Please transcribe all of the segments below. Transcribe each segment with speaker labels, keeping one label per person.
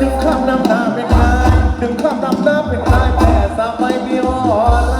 Speaker 1: ถึงข้ามน้ำหน้าเป็นลาย ถึงข้ามน้ำหน้าเป็นลายแต่สาไม่มีออร่าเข็น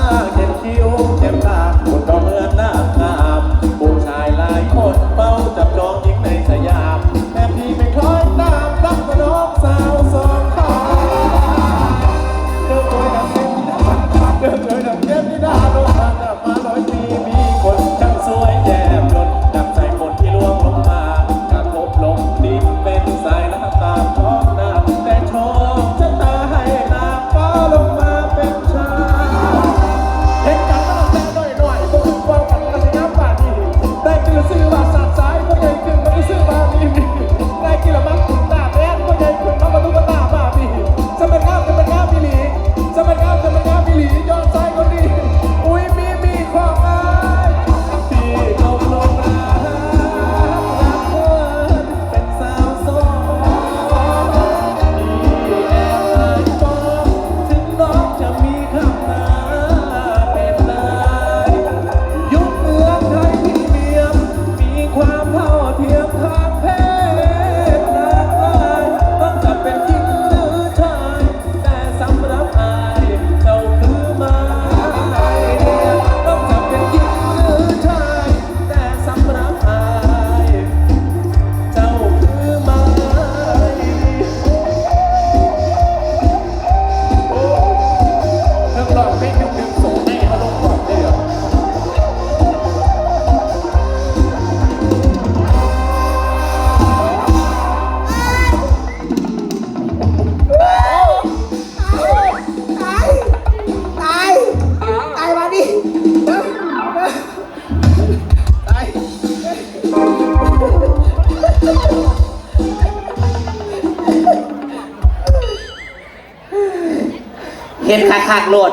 Speaker 2: เห็นคักคักๆโลด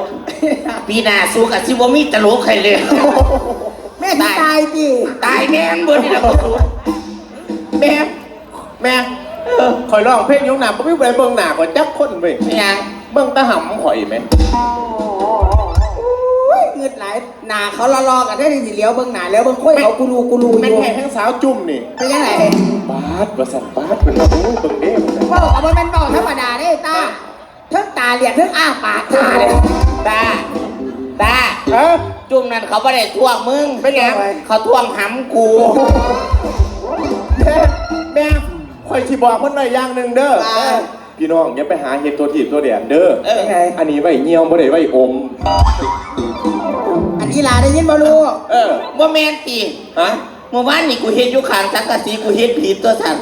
Speaker 2: ปีหน้าสู้กับซิบ่มีตลกใครเลย
Speaker 3: แม่ที่ตายดิ
Speaker 2: ตายแม่นเบิดนี่ล่ะบ่สู้
Speaker 1: แม่แม่เออคอยร้องเพลงยุคหนาผมไม่ไปเบิ่งหนาก่อนจักคนเว้ย
Speaker 2: ไม่หยัง
Speaker 1: เบิ่งตาหำข่อยไหม
Speaker 3: อุ้ยเงืดไหลายหนาเขาละลอกันได้ดิเหลียวเบิ่งหนาแล้วเบิ่งค่อยเขากูรูกูรูอ
Speaker 1: แม่ง
Speaker 3: ยู่
Speaker 1: แข่งทั้งสาวจุ่มนี่
Speaker 3: เป็นยังไง
Speaker 1: บาสประสันบาสเป็นโอ้ยเบิ่งเด้มัน
Speaker 3: เว่ากับมันเป็นเบาธรรมดาได้ตาเทั้งตาเหลียดเทั้งอ้าปากตาเลย
Speaker 2: ตาตา
Speaker 1: ฮะ
Speaker 2: จุ่มนั่นเขาบ่ได้ทวงมึง
Speaker 1: เป็นหยัง
Speaker 2: เขาทวงหำกู
Speaker 1: แม่แม่ข่อยสิบอกเพิ่นไว้อย่างหนึ่งเด้อพี่น้องอย่าไปหาเห็ดตัวถีบตัวแดนเด้อ
Speaker 2: เออ
Speaker 3: ยังไง
Speaker 1: อันนี้ไว้เงี้ยวบ่ได้ไว้อม
Speaker 3: อันนี้ลาได้ยินบ่ลูก
Speaker 1: เออ
Speaker 2: บ่แม่นติ
Speaker 1: ฮะ
Speaker 2: เมื่อวานนี่กูเฮ็ดอยู่ข้างสังกะสีกูเฮ็ดผิดตัวสั่น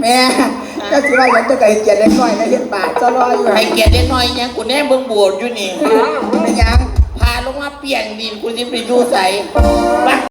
Speaker 3: แม่ ก็สิว่าอย่างจะไก่เกียรติเล็กน้อยนะเห็นปากจะรออยู่
Speaker 2: ให้เกียรติเด็กน้อยหยังกูแน่เบิ่งโบสถ์อยู่นี่
Speaker 3: เป็นหยัง
Speaker 2: พาลงมาเปลี่ยนดินกูสิไปอยู่ไสไป